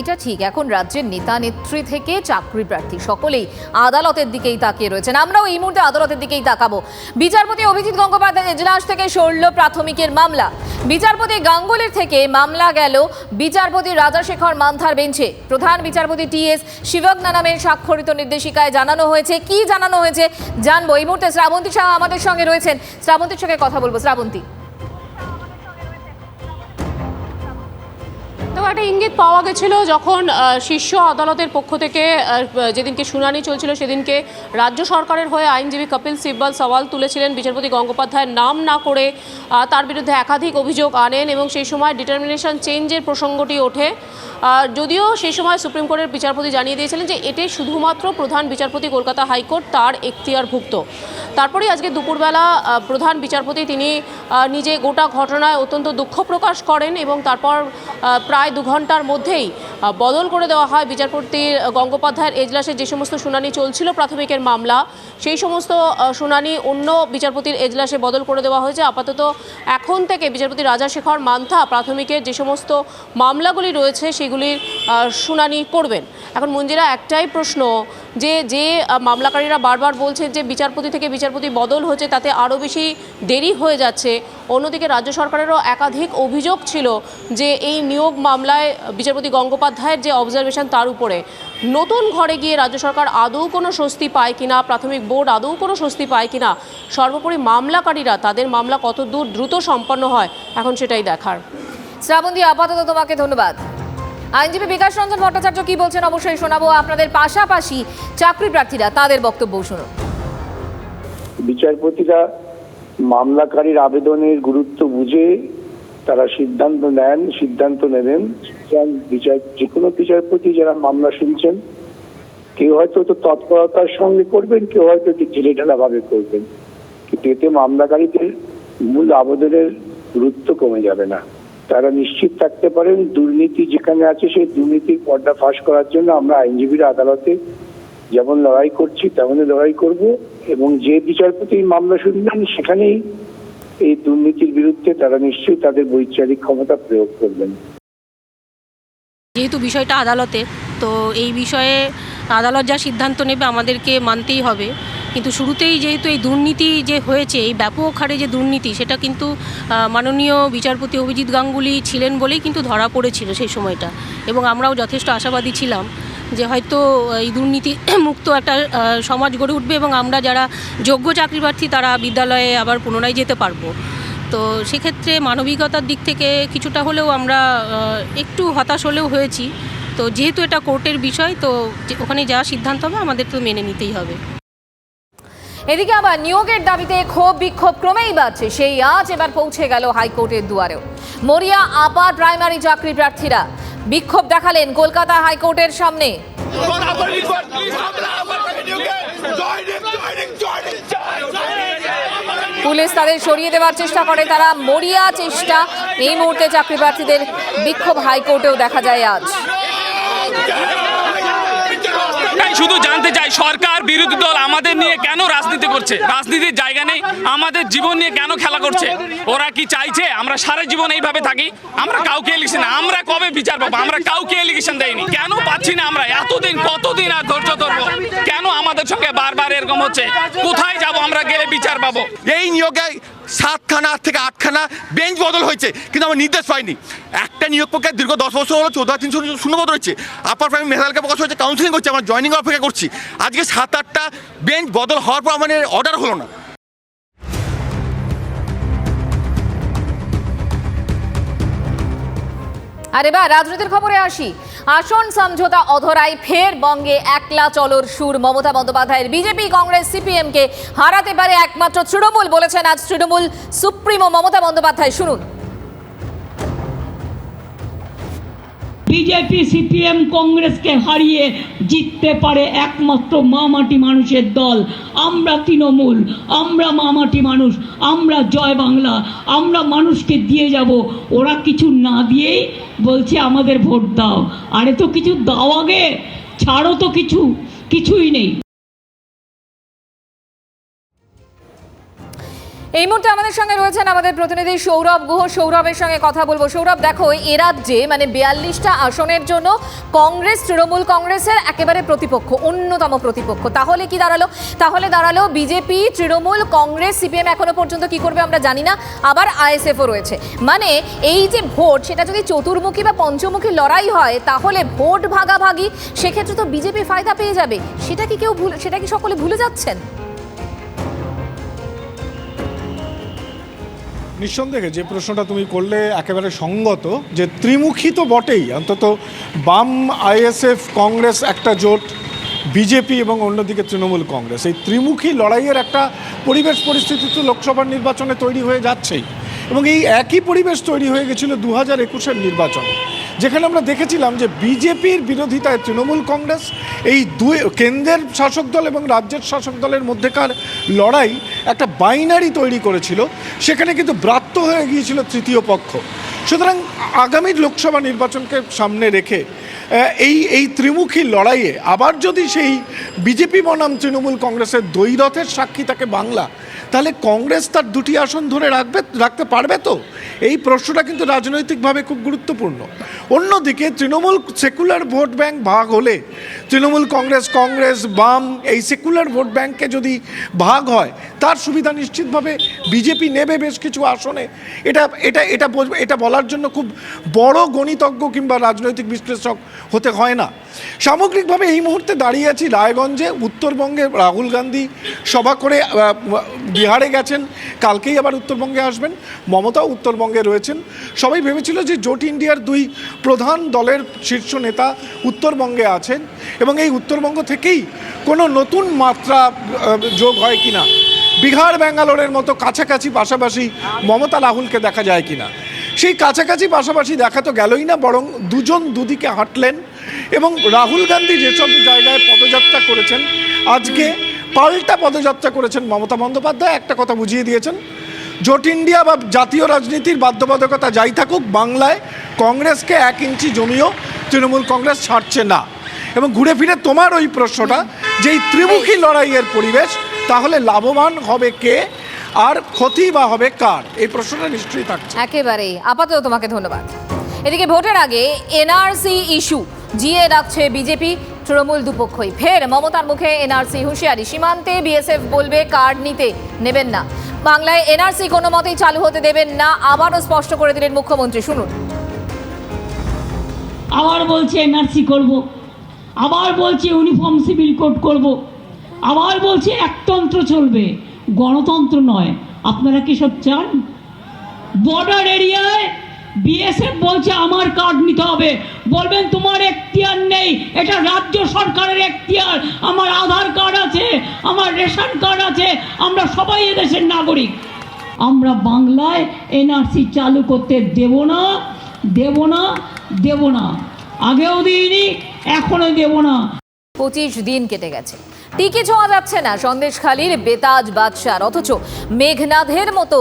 এটা ঠিক, এখন রাজ্যের নেতা নেত্রী থেকে চাকরি প্রার্থী সকলেই আদালতের দিকেই তাকিয়ে রয়েছেন। আমরাও এই মুহূর্তে আদালতের দিকেই তাকাবো। বিচারপতি অভিজিৎ গঙ্গোপাধ্যায় এজলাস থেকে সরল প্রাথমিকের মামলা। বিচারপতি গাঙ্গুলির থেকে মামলা গেল বিচারপতি রাজাশেখর মান্থার বেঞ্চে। প্রধান বিচারপতি টি এস শিবজ্ঞা নামের স্বাক্ষরিত নির্দেশিকায় জানানো হয়েছে। কি জানানো হয়েছে জানব। এই মুহূর্তে শ্রাবন্তী শাহ আমাদের সঙ্গে রয়েছেন। শ্রাবন্তীর সঙ্গে কথা বলব। শ্রাবন্তী। একটা ইঙ্গিত পাওয়া গেছিল যখন শীর্ষ আদালতের পক্ষ থেকে যেদিনকে শুনানি চলছিল সেদিনকে রাজ্য সরকারের হয়ে আইনজীবী কপিল সিব্বল সওয়াল তুলেছিলেন। বিচারপতি গঙ্গোপাধ্যায়ের নাম না করে তার বিরুদ্ধে একাধিক অভিযোগ আনেন এবং সেই সময় ডিটারমিনেশন চেঞ্জের প্রসঙ্গটি ওঠে। যদিও সেই সময় সুপ্রিম কোর্টের বিচারপতি জানিয়ে দিয়েছিলেন যে এটি শুধুমাত্র প্রধান বিচারপতি কলকাতা হাইকোর্ট, তার এখতিয়ারভুক্ত। তারপরেই আজকে দুপুরবেলা প্রধান বিচারপতি তিনি নিজে গোটা ঘটনায় অত্যন্ত দুঃখ প্রকাশ করেন এবং তারপর প্রায় দু ঘণ্টার মধ্যেই বদল করে দেওয়া হয় বিচারপতি গঙ্গোপাধ্যায়ের এজলাসে যে সমস্ত শুনানি চলছিল, প্রাথমিকের মামলা, সেই সমস্ত শুনানি অন্য বিচারপতির এজলাসে বদল করে দেওয়া হয়েছে। আপাতত এখন থেকে বিচারপতি রাজাশেখর মান্থা প্রাথমিকের যে সমস্ত মামলাগুলি রয়েছে, সেগুলির শুনানি করবেন। এখন মঞ্জিরা, একটাই প্রশ্ন যে যে মামলাকারীরা বারবার বলছে যে বিচারপতি থেকে বিচারপতি বদল হচ্ছে, তাতে আরও বেশি দেরি হয়ে যাচ্ছে। অন্যদিকে রাজ্য সরকারেরও একাধিক অভিযোগ ছিল যে এই নিয়োগ মামলায় বিচারপতি গঙ্গোপাধ্যায়ের যে অবজারভেশন তার উপরে। নতুন ঘরে গিয়ে রাজ্য সরকার আদৌ কোনো স্বস্তি পায় কিনা, প্রাথমিক বোর্ড আদৌ কোনো স্বস্তি পায় কিনা, সর্বোপরি মামলাকারীরা তাদের মামলা কত দূর দ্রুত সম্পন্ন হয়, এখন সেটাই দেখার। শ্রাবন্তী, আপাতত তোমাকে ধন্যবাদ। আইনজীবী বিকাশ রঞ্জন ভট্টাচার্য কি বলছেন? অবশ্যই শোনাবো। আপনাদের পাশাপাশি চাকরি প্রার্থীরা তাদের বক্তব্য শুনুন। বিচারপতিরা মামলাকারীর আবেদনের গুরুত্ব বুঝে তারা সিদ্ধান্ত নেন, সিদ্ধান্ত নেবেন। বিচার যে কোনো বিচারপতি যারা মামলা শুনছেন, কেউ হয়তো তো তৎপরতার সঙ্গে করবেন, কেউ হয়তো একটু ঢিলেঢালা ভাবে করবেন। কিন্তু এতে মামলাকারীদের মূল আবেদনের গুরুত্ব কমে যাবে না। তারা নিশ্চিত থাকতে পারেন, দুর্নীতি যেখানে আছে সেই দুর্নীতির পর্দা ফাঁস করার জন্য আমরা আইনজীবীরা আদালতে যেমন লড়াই করছি, তেমনই লড়াই করব এবং যে বিচারপতি মামলা শুনবেন সেখানেই এই দুর্নীতির বিরুদ্ধে তারা নিশ্চয়ই তাদের বৈচারিক ক্ষমতা প্রয়োগ করবেন। যেহেতু বিষয়টা আদালতে, তো এই বিষয়ে আদালত যা সিদ্ধান্ত নেবে আমাদেরকে মানতেই হবে। কিন্তু শুরুতেই যেহেতু এই দুর্নীতি যে হয়েছে, এই ব্যাপক হারে যে দুর্নীতি, সেটা কিন্তু মাননীয় বিচারপতি অভিজিৎ গাঙ্গুলি ছিলেন বলেই কিন্তু ধরা পড়েছিল সেই সময়টা। এবং আমরাও যথেষ্ট আশাবাদী ছিলাম যে হয়তো এই দুর্নীতি মুক্ত একটা সমাজ গড়ে উঠবে এবং আমরা যারা যোগ্য চাকরি প্রার্থী তারা বিদ্যালয়ে আবার পুনরায় যেতে পারব। তো সেক্ষেত্রে মানবিকতার দিক থেকে কিছুটা হলেও আমরা একটু হতাশ হলেও হয়েছি। তো যেহেতু এটা কোর্টের বিষয়, তো ওখানে যা সিদ্ধান্ত হবে আমাদের তো মেনে নিতেই হবে। এদিকে আবার নিয়োগের দাবিতে ক্ষোভ বিক্ষোভ ক্রমেই বাড়ছে। সেই আজ এবার পৌঁছে গেল হাইকোর্টের দুয়ারেও। মরিয়া আপার প্রাইমারি চাকরি প্রার্থীরা বিক্ষোভ দেখালেন কলকাতা হাইকোর্টের সামনে। পুলিশ তাদের সরিয়ে দেওয়ার চেষ্টা করে, তারা মরিয়া চেষ্টা। এই মুহূর্তে চাকরি প্রার্থীদের বিক্ষোভ হাইকোর্টেও দেখা যায় আজ তাই শুধু জানতে চাই সরকার বিরোধী দল আমাদের নিয়ে কেন রাজনীতি করছে। রাজনীতির জায়গা নেই। আমাদের জীবন নিয়ে কেন খেলা করছে? ওরা কি চাইছে? আমরা সারা জীবন এইভাবে থাকি? আমরা কাউকে এলিগেশন না। আমরা কবে বিচার পাবো? আমরা কাউকে এলিগেশন দেয়নি কেন পাচ্ছি না আমরা? এতদিন কতদিন আর ধৈর্য ধরবো? কেন আমাদের সঙ্গে বারবার এরকম হচ্ছে? কোথায় যাব আমরা গেলে বিচার পাবো? এই নিয়োগে সাতখানা থেকে আটখানা বেঞ্চ বদল হয়েছে, কিন্তু আমার নির্দেশ পাইনি একটা নিয়োগ প্রক্রিয়া দীর্ঘ দশ বছর হলো, চোদ্দ, তিনশো শূন্য বদল হচ্ছে আপার প্রাইমারি মেধালকে প্রকাশ হচ্ছে কাউন্সিলিং করছে, আমরা জয়নিং অপেক্ষা করছি। আজকে সাত, আটটা বেঞ্চ বদল হওয়ার পর আমাদের অর্ডার হলো না। আর এবার রাজনীতির খবরে আসি। আসন সমঝোতা অধরাই ফের বঙ্গে একলা চলর সুর। মমতা বন্দ্যোপাধ্যায়ের বিজেপি কংগ্রেস সিপিএমকে হারাতে পারে একমাত্র তৃণমূল বলেছেন আজ তৃণমূল সুপ্রিমো মমতা বন্দ্যোপাধ্যায়। শুনুন। বিজেপি সিপিএম কংগ্রেসকে হারিয়ে জিততে পারে একমাত্র মামাটি মানুষের দল। আমরা তৃণমূল, আমরা মামাটি মানুষ, আমরা জয় বাংলা, আমরা মানুষকে দিয়ে যাব। ওরা কিছু না দিয়েই বলছে আমাদের ভোট দাও। আরে তো কিছু দাও আগে, ছাড়ো তো কিছু, কিছুই নেই। এই মুহূর্তে আমাদের সঙ্গে রয়েছেন আমাদের প্রতিনিধি সৌরভ গুহ। সৌরভের সঙ্গে কথা বলব। সৌরভ, দেখো, এ রাজ্যে মানে বিয়াল্লিশটা আসনের জন্য কংগ্রেস, তৃণমূল কংগ্রেসের একেবারে প্রতিপক্ষ, অন্যতম প্রতিপক্ষ। তাহলে কি দাঁড়াল? তাহলে দাঁড়াল বিজেপি, তৃণমূল, কংগ্রেস, সিপিএম এখনও পর্যন্ত কি করবে আমরা জানি না। আবার আইএসএফও রয়েছে। মানে এই যে ভোট, সেটা যদি চতুর্মুখী বা পঞ্চমুখী লড়াই হয়, তাহলে ভোট ভাগাভাগি, সেক্ষেত্রে তো বিজেপি ফায়দা পেয়ে যাবে। সেটা কি কেউ ভুল, সেটা কি সকলে ভুলে যাচ্ছেন? নিঃসন্দেহে যে প্রশ্নটা তুমি করলে একেবারে সঙ্গত, যে ত্রিমুখী তো বটেই। অন্তত বাম আইএসএফ কংগ্রেস একটা জোট, বিজেপি এবং অন্যদিকে তৃণমূল কংগ্রেস। এই ত্রিমুখী লড়াইয়ের একটা পরিবেশ পরিস্থিতি তো লোকসভার নির্বাচনে তৈরি হয়ে যাচ্ছেই। এবং এই একই পরিবেশ তৈরি হয়ে গেছিল দু হাজার একুশের নির্বাচনে। যেখানে আমরা দেখেছিলাম যে বিজেপির বিরোধিতায় তৃণমূল কংগ্রেস, এই দুই কেন্দ্রের শাসক দল এবং রাজ্যের শাসক দলের মধ্যেকার লড়াই একটা বাইনারি তৈরি করেছিল। সেখানে কিন্তু ব্রাত্য হয়ে গিয়েছিল তৃতীয় পক্ষ। সুতরাং আগামী লোকসভা নির্বাচনকে সামনে রেখে এই এই ত্রিমুখী লড়াইয়ে আবার যদি সেই বিজেপি বনাম তৃণমূল কংগ্রেসের দ্বৈরথের সাক্ষী থাকে বাংলা, তাহলে কংগ্রেস তার দুটি আসন ধরে রাখবে, রাখতে পারবে তো? এই প্রশ্নটা কিন্তু রাজনৈতিকভাবে খুব গুরুত্বপূর্ণ। অন্যদিকে তৃণমূল সেকুলার ভোট ব্যাংক ভাগ হলে, তৃণমূল কংগ্রেস কংগ্রেস, বাম, এই সেকুলার ভোট ব্যাংকে যদি ভাগ হয়, তার সুবিধা নিশ্চিতভাবে বিজেপি নেবে বেশ কিছু আসনে। এটা এটা এটা এটা বলার জন্য খুব বড় গণিতজ্ঞ কিংবা রাজনৈতিক বিশ্লেষক হতে হয় না। সামগ্রিকভাবে এই মুহূর্তে দাঁড়িয়ে আছি রায়গঞ্জে, উত্তরবঙ্গে রাহুল গান্ধী সভা করে বিহারে গেছেন, কালকেই আবার উত্তরবঙ্গে আসবেন, মমতাও উত্তরবঙ্গে রয়েছেন। সবাই ভেবেছিল যে জোট ইন্ডিয়ার দুই প্রধান দলের শীর্ষ নেতা উত্তরবঙ্গে আছেন এবং এই উত্তরবঙ্গ থেকেই কোনো নতুন মাত্রা যোগ হয় কিনা? বিহার, ব্যাঙ্গালোরের মতো কাছাকাছি পাশাপাশি মমতা, রাহুলকে দেখা যায় কিনা? সেই কাছাকাছি পাশাপাশি দেখা তো গেলই না, বরং দুজন দুদিকে হাঁটলেন এবং রাহুল গান্ধী যেসব জায়গায় পদযাত্রা করেছেন, আজকে পাল্টা পদযাত্রা করেছেন মমতা বন্দ্যোপাধ্যায়। একটা কথা বুঝিয়ে দিয়েছেন, জোট ইন্ডিয়া বা জাতীয় রাজনীতির বাধ্যবাধকতা যাই থাকুক, বাংলায় কংগ্রেসকে এক ইঞ্চি জমিও তৃণমূল কংগ্রেস ছাড়ছে না। এবং ঘুরে ফিরে তোমার ওই প্রশ্নটা যে এই ত্রিমুখী লড়াইয়ের পরিবেশ, তাহলে লাভবান হবে কে? আর ক্ষতি বা হবে কার? এই প্রশ্নটা নিশ্চয়ই থাকছে। একেবারেই। আপাতত তোমাকে ধন্যবাদ। এদিকে ভোটের আগে এনআরসি ইস্যু। জিয়ে রাখছে বিজেপি তৃণমূল দুপক্ষই। ফের মমতার মুখে এনআরসি হুঁশিয়ারি। সীমান্তে বিএসএফ বলবে কার্ড নিতে নেবেন না। বাংলায় এনআরসি কোনো মতেই চালু হতে দেবেন না। আবারও স্পষ্ট করে দিলেন মুখ্যমন্ত্রী। শুনুন। আবার বলছে এনআরসি করব। আবার বলছে ইউনিফর্ম সিভিল কোড করব। আবার বলছে একতন্ত্র চলবে। গণতন্ত্র নয়। আপনারা কি সব চান? বর্ডার এরিয়ায় বিএসএফ বলছে, আমার কার্ড নিতে হবে। বলবেন, তোমার এখতিয়ার নেই। এটা রাজ্য সরকারের এখতিয়ার। আমার আধার কার্ড আছে, আমার রেশন কার্ড আছে। আমরা সবাই এদেশের নাগরিক। আমরা বাংলায় এনআরসি চালু করতে দেব না দেব না দেব না। আগেও দিইনি, এখনও দেব না। পঁচিশ দিন কেটে গেছে। টিকে ছোঁয়া যাচ্ছে না সন্দেশখালীর বেতাজ বাদশার। অথচ মেঘনাথের মতো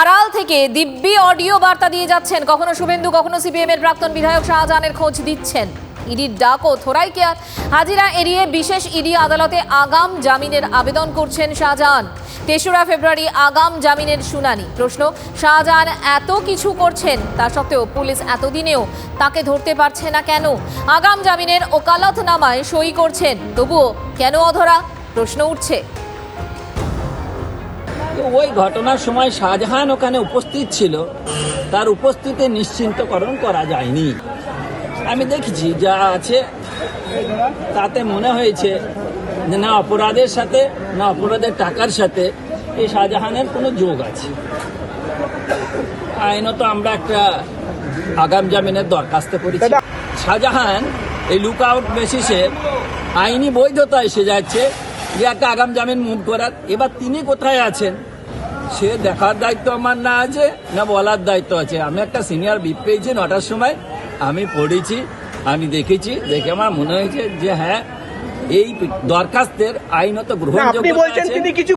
আড়াল থেকে দিব্যি অডিও বার্তা দিয়ে যাচ্ছেন। কখনো শুভেন্দু, কখনো সিপিএম এর প্রাক্তন বিধায়ক শাহজাহানের খোঁজ দিচ্ছেন। ইডির ডাক ও থোড়াই কেয়ার। হাজিরা এড়িয়ে বিশেষ ইডি আদালতে আগাম জামিনের আবেদন করছেন শাহজাহান। তেসরা ফেব্রুয়ারি আগাম জামিনের শুনানি। প্রশ্ন, শাহজাহান এত কিছু করছেন, তা সত্ত্বেও পুলিশ এতদিনেও তাকে ধরতে পারছে না কেন? আগাম জামিনের ওকালতনামায় সই করছেন, তবুও কেন অধরা? প্রশ্ন উঠছে। ওই ঘটনার সময় শাহজাহান ওখানে উপস্থিত ছিল। তার উপস্থিতি নিশ্চিন্তকরণ করা যায়নি। আমি দেখেছি যা আছে তাতে মনে হয়েছে যে না অপরাধের সাথে না অপরাধের টাকার সাথে এই শাহজাহানের কোনো যোগ আছে। আইনত আমরা একটা আগাম জামিনের দরখাস্ত করেছি। শাহজাহান এই লুক আউট বেসিসে আইনি বৈধতা এসে যাচ্ছে যে একটা আগাম জামিন মুভ করার। এবার তিনি কোথায় আছেন? সে দেখার দায়িত্ব আমার না আছে না বলার দায়িত্ব আছে। আমি একটা সিনিয়র বিপ পেয়েছি নটার সময়। আমি পড়েছি আমি দেখেছি দেখে আমার মনে হয়েছে যে হ্যাঁ এই দরখাস্তের আইনত গ্রহণ আপনি বলছেন তিনি কিছু